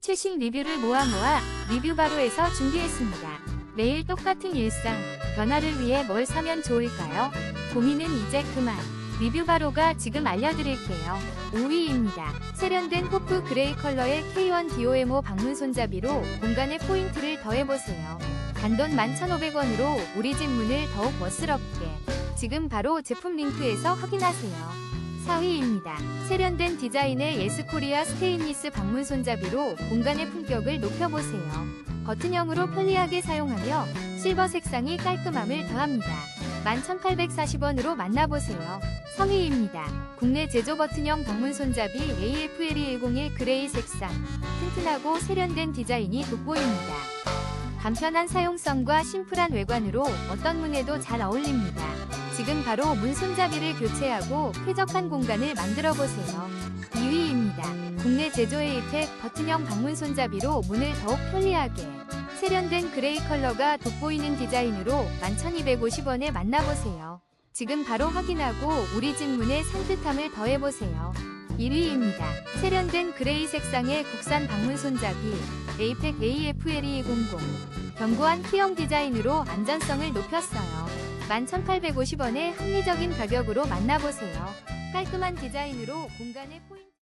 최신 리뷰를 모아 모아 리뷰 바로에서 준비했습니다. 매일 똑같은 일상, 변화를 위해 뭘 사면 좋을까요? 고민은 이제 그만. 리뷰 바로가 지금 알려드릴게요. 5위입니다. 세련된 호프 그레이 컬러의 K1 DOMO 방문 손잡이로 공간에 포인트를 더해보세요. 단돈 11,500원으로 우리 집 문을 더욱 멋스럽게. 지금 바로 제품 링크에서 확인하세요. 4위입니다. 세련된 디자인의 예스코리아 스테인리스 방문 손잡이로 공간의 품격을 높여보세요. 버튼형으로 편리하게 사용하며 실버 색상이 깔끔함을 더합니다. 11,840원으로 만나보세요. 3위입니다. 국내 제조 버튼형 방문 손잡이 AFL210의 그레이 색상. 튼튼하고 세련된 디자인이 돋보입니다. 간편한 사용성과 심플한 외관으로 어떤 문에도 잘 어울립니다. 지금 바로 문 손잡이를 교체하고 쾌적한 공간을 만들어 보세요. 2위입니다. 국내 제조의 혜택 버튼형 방문 손잡이로 문을 더욱 편리하게 세련된 그레이 컬러가 돋보이는 디자인으로 11,250원에 만나보세요. 지금 바로 확인하고 우리 집 문에 산뜻함을 더해보세요. 1위입니다. 세련된 그레이 색상의 국산 방문 손잡이 에이펙 AFL200 견고한 키형 디자인으로 안전성을 높였어요. 11,850원의 합리적인 가격으로 만나보세요. 깔끔한 디자인으로 공간에 포인트